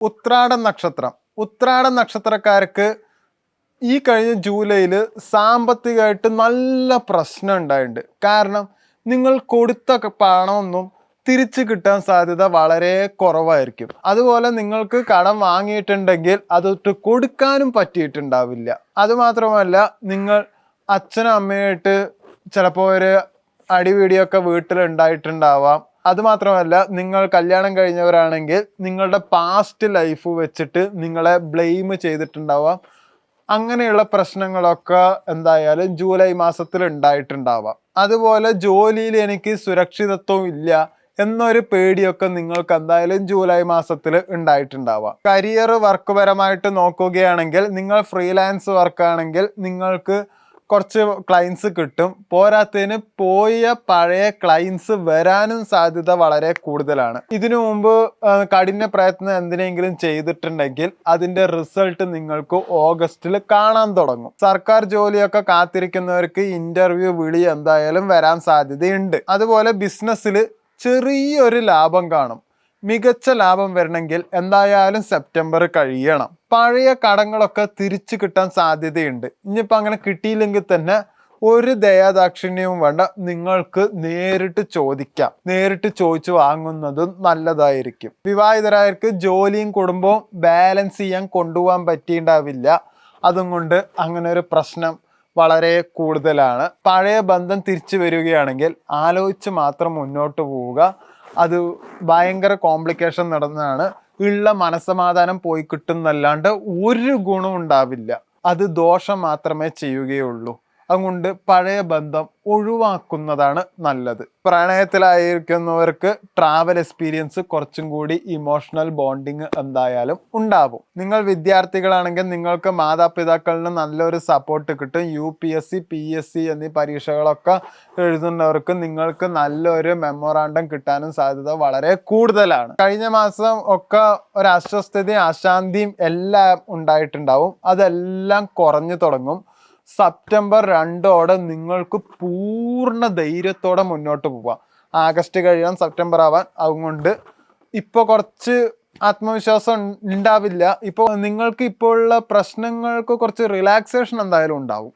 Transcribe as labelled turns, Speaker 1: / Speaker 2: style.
Speaker 1: ഉത്രാടം നക്ഷത്രം. ഉത്രാടം നക്ഷത്രക്കാർക്ക് ഈ കഴിഞ്ഞ ജൂലൈയിൽ സാമ്പത്തികമായിട്ട് നല്ല പ്രശ്നം ഉണ്ടായിട്ടുണ്ട്. കാരണം നിങ്ങൾ കൊടുത്ത പണമൊന്നും തിരിച്ചു കിട്ടാൻ സാധ്യത വളരെ കുറവായിരിക്കും. അതുപോലെ നിങ്ങൾക്ക് കടം വാങ്ങിയിട്ടുണ്ടെങ്കിൽ അതൊട്ട് കൊടുക്കാനും പറ്റിയിട്ടുണ്ടാവില്ല. അതുമാത്രമല്ല നിങ്ങൾ അച്ഛനും അമ്മയായിട്ട് ചിലപ്പോൾ ഒരു അടിപിടിയൊക്കെ വീട്ടിലുണ്ടായിട്ടുണ്ടാവാം. അതുമാത്രമല്ല നിങ്ങൾ കല്യാണം കഴിഞ്ഞവരാണെങ്കിൽ നിങ്ങളുടെ പാസ്റ്റ് ലൈഫ് വെച്ചിട്ട് നിങ്ങളെ ബ്ലെയിം ചെയ്തിട്ടുണ്ടാവാം. അങ്ങനെയുള്ള പ്രശ്നങ്ങളൊക്കെ എന്തായാലും ജൂലൈ മാസത്തിൽ ഉണ്ടായിട്ടുണ്ടാവാം. അതുപോലെ ജോലിയിൽ എനിക്ക് സുരക്ഷിതത്വം ഇല്ല എന്നൊരു പേടിയൊക്കെ നിങ്ങൾക്ക് എന്തായാലും ജൂലൈ മാസത്തിൽ ഉണ്ടായിട്ടുണ്ടാവാം. കരിയർ വർക്ക് പരമായിട്ട് നോക്കുകയാണെങ്കിൽ നിങ്ങൾ ഫ്രീലാൻസ് വർക്കാണെങ്കിൽ നിങ്ങൾക്ക് കുറച്ച് ക്ലയൻസ് കിട്ടും. പോരാത്തതിന് പോയ പഴയ ക്ലയൻസ് വരാനും സാധ്യത വളരെ കൂടുതലാണ്. ഇതിനു മുമ്പ് കഠിന പ്രയത്നം എന്തിനെങ്കിലും ചെയ്തിട്ടുണ്ടെങ്കിൽ അതിന്റെ റിസൾട്ട് നിങ്ങൾക്ക് ഓഗസ്റ്റിൽ കാണാൻ തുടങ്ങും. സർക്കാർ ജോലിയൊക്കെ കാത്തിരിക്കുന്നവർക്ക് ഇന്റർവ്യൂ വിളി എന്തായാലും വരാൻ സാധ്യതയുണ്ട്. അതുപോലെ ബിസിനസ്സിൽ ചെറിയൊരു ലാഭം കാണും. മികച്ച ലാഭം വരണമെങ്കിൽ എന്തായാലും സെപ്റ്റംബർ കഴിയണം. പഴയ കടങ്ങളൊക്കെ തിരിച്ചു കിട്ടാൻ സാധ്യതയുണ്ട്. ഇനിയിപ്പോൾ അങ്ങനെ കിട്ടിയില്ലെങ്കിൽ തന്നെ ഒരു ദയാദാക്ഷിണ്യവും വേണ്ട. നിങ്ങൾക്ക് നേരിട്ട് ചോദിക്കാം. നേരിട്ട് ചോദിച്ചു വാങ്ങുന്നതും നല്ലതായിരിക്കും. വിവാഹിതരായവർക്ക് ജോലിയും കുടുംബവും ബാലൻസ് ചെയ്യാൻ കൊണ്ടുപോകാൻ പറ്റിയിട്ടുണ്ടാവില്ല അതും കൊണ്ട് അങ്ങനെ ഒരു പ്രശ്നം വളരെ കൂടുതലാണ്. പഴയ ബന്ധം തിരിച്ചു വരികയാണെങ്കിൽ ആലോചിച്ച് മാത്രം മുന്നോട്ട് പോവുക. അത് ഭയങ്കര കോംപ്ലിക്കേഷൻ നടന്നതാണ്. ഉള്ള മനസ്സമാധാനം പോയി കിട്ടുന്നല്ലാണ്ട് ഒരു ഗുണം ഉണ്ടാവില്ല. അത് ദോഷം മാത്രമേ ചെയ്യുകയുള്ളൂ. അതുകൊണ്ട് പഴയ ബന്ധം ഒഴിവാക്കുന്നതാണ് നല്ലത്. പ്രണയത്തിലായിരിക്കുന്നവർക്ക് ട്രാവൽ എക്സ്പീരിയൻസ് കുറച്ചും കൂടി ഇമോഷണൽ ബോണ്ടിങ് എന്തായാലും ഉണ്ടാവും. നിങ്ങൾ വിദ്യാർത്ഥികളാണെങ്കിൽ നിങ്ങൾക്ക് മാതാപിതാക്കളിൽ നിന്ന് നല്ലൊരു സപ്പോർട്ട് കിട്ടും. U P S C P S C എന്നീ പരീക്ഷകളൊക്കെ എഴുതുന്നവർക്ക് നിങ്ങൾക്ക് നല്ലൊരു മെമ്മോറാണ്ടം കിട്ടാനും സാധ്യത വളരെ കൂടുതലാണ്. കഴിഞ്ഞ മാസം ഒക്കെ ഒരു അസ്വസ്ഥതയും അശാന്തിയും എല്ലാം ഉണ്ടായിട്ടുണ്ടാവും. അതെല്ലാം കുറഞ്ഞു തുടങ്ങും. സെപ്റ്റംബർ രണ്ടോടെ നിങ്ങൾക്ക് പൂർണ ധൈര്യത്തോടെ മുന്നോട്ട് പോവാം. ആഗസ്റ്റ് കഴിയാൻ സെപ്റ്റംബർ ആവാൻ അതുകൊണ്ട് ഇപ്പോൾ കുറച്ച് ആത്മവിശ്വാസം ഉണ്ടാവില്ല ഇപ്പോൾ നിങ്ങൾക്ക് ഇപ്പോഴുള്ള പ്രശ്നങ്ങൾക്ക് കുറച്ച് റിലാക്സേഷൻ എന്തായാലും ഉണ്ടാവും.